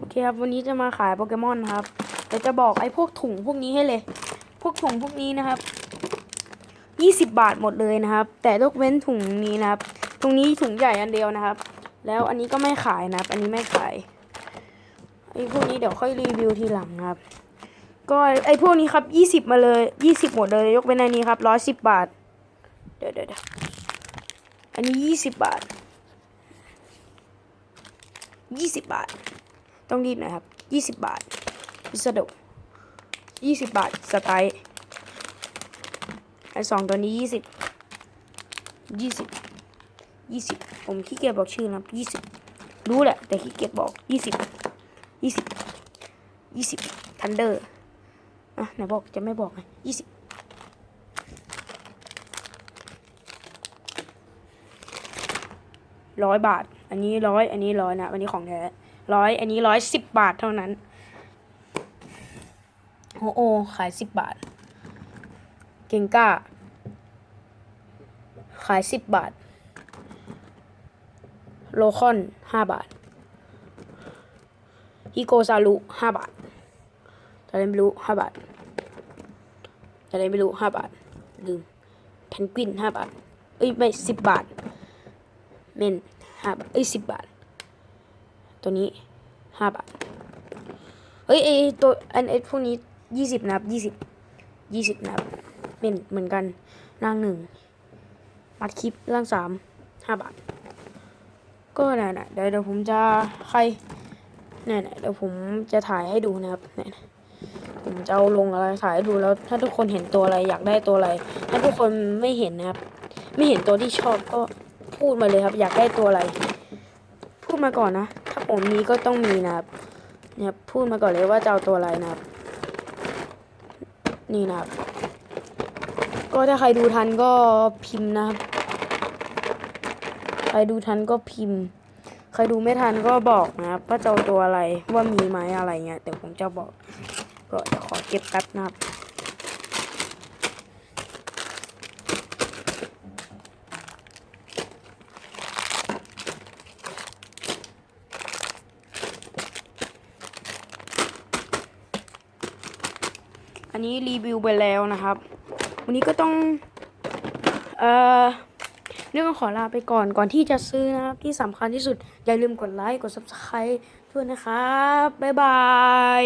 โอเคครับ วันนี้จะมาขายโปเกมอนครับเดี๋ยวจะบอกไอ้พวกถุงพวกนี้ให้เลย พวกถุงพวกนี้นะครับยี่สิบบาทหมดเลยนะครับ แต่ยกเว้นถุงนี้นะครับ ตรงนี้ถุงใหญ่อันเดียวนะครับ แล้วอันนี้ก็ไม่ขายนะครับ อันนี้ไม่ขายไอ้พวกนี้เดี๋ยวค่อยรีวิวทีหลังครับ ก็ไอ้พวกนี้ครับยี่สิบมาเลยยี่สิบหมดเลย ยกเว้นอันนี้ครับร้อยสิบบาท เดี๋ยวเดี๋ยวอันนี้ยี่สิบบาทยี่สิบบาท ต้องรีบหน่อยครับยี่สิบบาทพิสดุยี่สิบบาทสไตล์ไอสองตัวนี้ยี่สิบยี่สิบยี่สิบผมขี้เกียจบอกชื่อนะครับยี่สิบรู้แหละ แต่ขี้เกียจบอกยี่สิบยี่สิบยี่สิบทันเดอร์อะไหนบอกจะไม่บอกไงยี่สิบร้อยบาท อันนี้ร้อย อันนี้ร้อยนะ อันนี้ของแท้ ร้อยอันนี้ร้อยสิบบาทเท่านั้นโอโอขายสิบบาท เก่งก้า ขายสิบบาท โลคอนห้าบาทฮิโกซารุห้าบาทอะไรไม่รู้ห้าบาทอะไรไม่รู้ห้าบาท ลืมเพนกวินห้าบาท เอ้ย ไม่สิบบาท เมนห้าบาท เอ้ยสิบบาท ตัวนี้ห้าบาท เฮ้ยไอตัวอันไอพวกนี้ยี่สิบนับยี่สิบยี่สิบนับเป็นเหมือนกันร่างหนึ่งปัดคลิปร่างสามห้าบาท ก็น่ะนะเดี๋ยวเดี๋ยวผมจะใครนี่ยนะเดี๋ยวผมจะถ่ายให้ดูนะครับเนี่ยนผมจะเอาลงอะไรถ่ายให้ดูแล้ว ถ้าทุกคนเห็นตัวอะไรอยากได้ตัวอะไร ถ้าทุกคนไม่เห็นนะครับ ไม่เห็นตัวที่ชอบก็พูดมาเลยครับ อยากได้ตัวอะไร พูดมาก่อนนะ ผมมีก็ต้องมีนะครับเนี่ยพูดมาก่อนเลยว่าจะเอาตัวอะไรนะครับ นี่นะครับ ก็ถ้าใครดูทันก็พิมพ์นะครับ ใครดูทันก็พิมพ์ ใครดูไม่ทันก็บอกนะครับว่าจะเอาตัวอะไรว่ามีไหมอะไรเงี้ยเดี๋ยวผมจะบอก ก็จะขอเก็บแป๊บนะครับ อันนี้รีวิวไปแล้วนะครับ วันนี้ก็ต้อง เอ่อเรื่องขอลาไปก่อนก่อนที่จะซื้อนะครับ ที่สำคัญที่สุด อย่าลืมกดไลค์ กด subscribe ด้วยนะครับ บ๊ายบาย